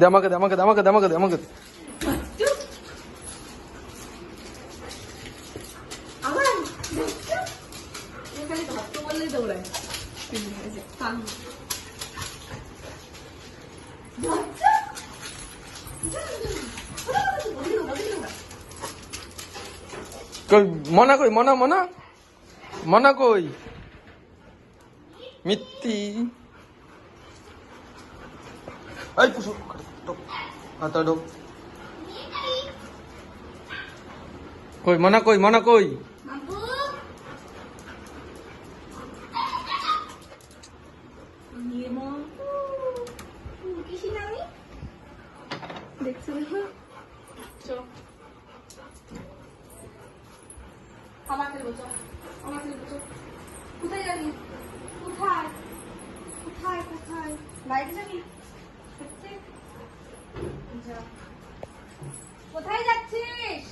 Damagat, damagat, damagat, damagat, damagat. Aman. Ini kali tempat. Tunggu dulu dulu. Ini aja. Tanggung. মনা কই মনা মনা? মনা কই? মিত্তি। এই পুষু হাতা কই মনা কই মনা কই? দেখছ দেখো? চলো আমার খেলব চল আমার কোথায় যাবি কোথায়? কোথায় কোথায়? বাইরে যাবি কোথায় যাচ্ছিস?